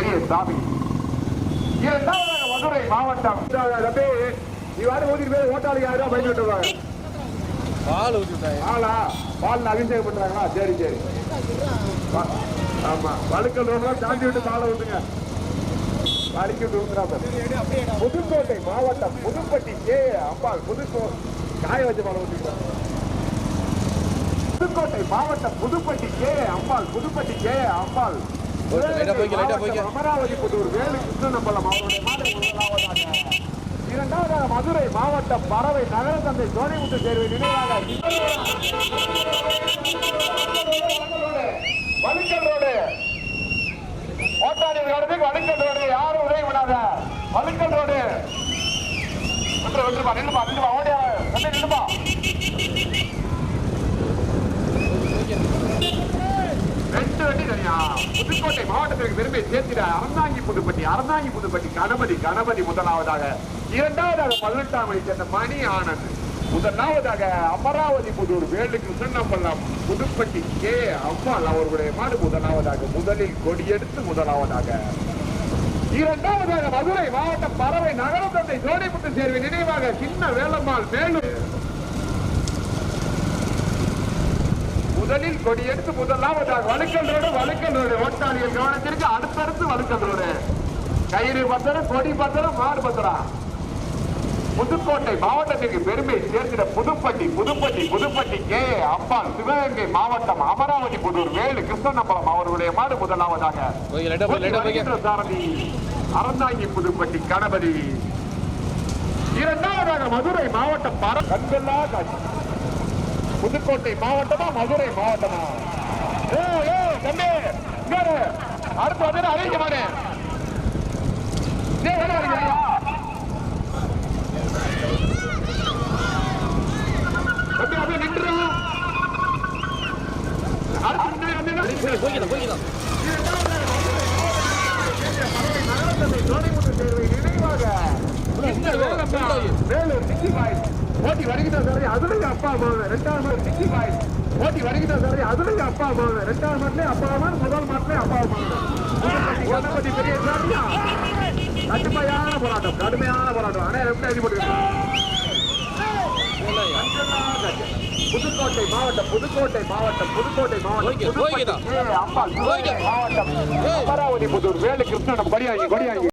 பெரிய சாமி. இரண்டாவதாக மதுரை மாவட்டம்? வாடி ஊதிட்டு போய் ஓட்டாளி யாரும் பயந்து விட்டுருவாங்க பால் ஊற்றி விட்டாங்க. பாலா? பால் அபிஷேகம் பண்றாங்களா? சரி சரி. ஆமா. வழுக்கல் ரோட்லாம் தாண்டி விட்டு பாலை ஊத்துங்க. வலிக்கு புதுக்கோட்டை மாவட்டம் புதுப்பட்டி. கே அம்பாள் புதுக்கோ காய வச்ச பாலை ஊத்திக்கிறாங்க புதுக்கோட்டை மாவட்டம் புதுப்பட்டி. கே அம்பாள் புதுப்பட்டி. கே அம்பாள். லைட்டா போய்க்க, லைட்டா போய்க்க. மாவட்டம் அமராவதி புதூர் வேலு கிருஷ்ணநம்பலம் அவருடைய மாடு முதலாவதாக. இரண்டாவதாக மதுரை மாவட்டம் பறவை நகர தந்தை சோனிமுத்து தேர்வை நினைவாக வழுக்கல் ரோடு. ஓட்டாடி விளையாடுறதுக்கு வழுக்கல் ரோடு. யாரும் உதவி பண்ணாத. வழுக்கல் ரோடு. விட்டுரு விட்டுருப்பா நின்றுப்பா நின்றுப்பா ஓடியா தம்பி புதுக்கோட்டை மாவட்டத்திற்கு பெருமை சேர்த்திட அறந்தாங்கி புதுப்பட்டி அறந்தாங்கி புதுப்பட்டி கணபதி கணபதி முதலாவதாக இரண்டாவதாக பதினெட்டாம் மணி சேர்ந்த மணி ஆனந்த். முதலாவதாக அமராவதி புதூர் வேலு கிருஷ்ணம்பள்ளம் புதுப்பட்டி கே. அம்மாள் அவர்களுடைய மாடு முதலாவதாக முதலில் கொடியெடுத்து முதலாவதாக. இரண்டாவதாக மதுரை மாவட்டம் பறவை நகரத்தந்தை ஜோடிப்பட்டு சேர்வை நினைவாக சின்ன வேலம்மாள் மேலும் முதலில் கொடியெடுத்து முதலாவதாக வழுக்கல் ரோடு வழுக்கல் ரோடு ஓட்டாளிகள் கவனத்திற்கு அடுத்தடுத்து வழுக்கல் ரோடு கயிறு பத்திரம் கொடி பத்திரம் மாடு பத்திரம். புதுக்கோட்டை மாவட்டத்திற்கு பெருமை சேர்க்கிற புதுப்பட்டி புதுப்பட்டி புதுப்பட்டி கே. அம்பாள் சிவகங்கை மாவட்டம் அமராவதி புதூர் வேலு கிருஷ்ணநம்பலம் அவர்களுடைய மாடு முதலாவதாக. சாரதி அறந்தாங்கி புதுப்பட்டி கணபதி. இரண்டாவதாக மதுரை மாவட்டம் பர காட்சி. புதுக்கோட்டை மாவட்டமா மதுரை மாவட்டமா? தம்பி. அடுத்து வந்து அறிவிக்க மாட்டேன். ஏய், வேலை வாங்கியா? தம்பி அப்படியே நின்று அடுத்து முன்னாடி வந்தீங்கன்னா போய்க்கலாம் போய்க்கலாம் ஓட்டி வருகின்ற சாரி அதுலயும் அப்பா அம்மாவை. ரெண்டாவது மாடு சிக்ஸ்டி ஃபைவ் ஓட்டி வருகின்ற சாரி அதுலயும் அப்பா அம்மாவை. ரெண்டாவது மாட்டிலே அப்பா அம்மா முதல் மாட்டிலே அப்பா அம்மா கணபதி பெரிய சாரியா கடுமையான போராட்டம். கடுமையான போராட்டம். அண்ணே எப்படி அடிபட்டு புதுக்கோட்டை மாவட்டம் புதுக்கோட்டை மாவட்டம் புதுக்கோட்டை மாவட்டம். மாவட்டம். அமராவதி புதூர் வேலு கிருஷ்ணன் கொடியாங்கி கொடியாங்கி